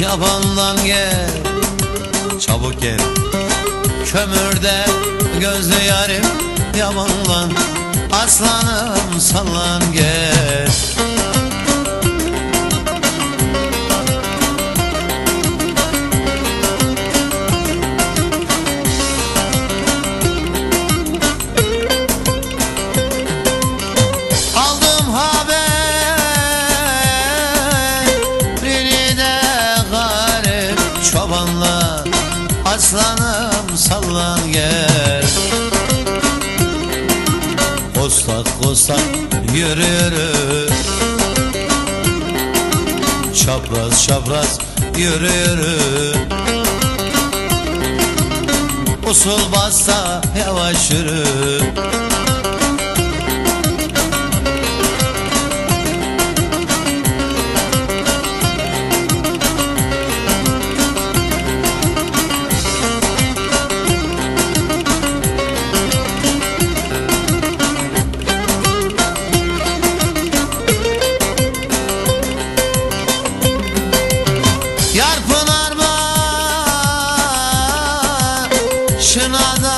Yabandan gel Çabuk gel. Kömürde gözlü yarim Yabandan Aslanım sallan gel. Çobanla Aslanım sallan gel. Kostak kostak yürü yürü Çapraz çapraz yürü yürü Usul bassa yavaş yürü nada.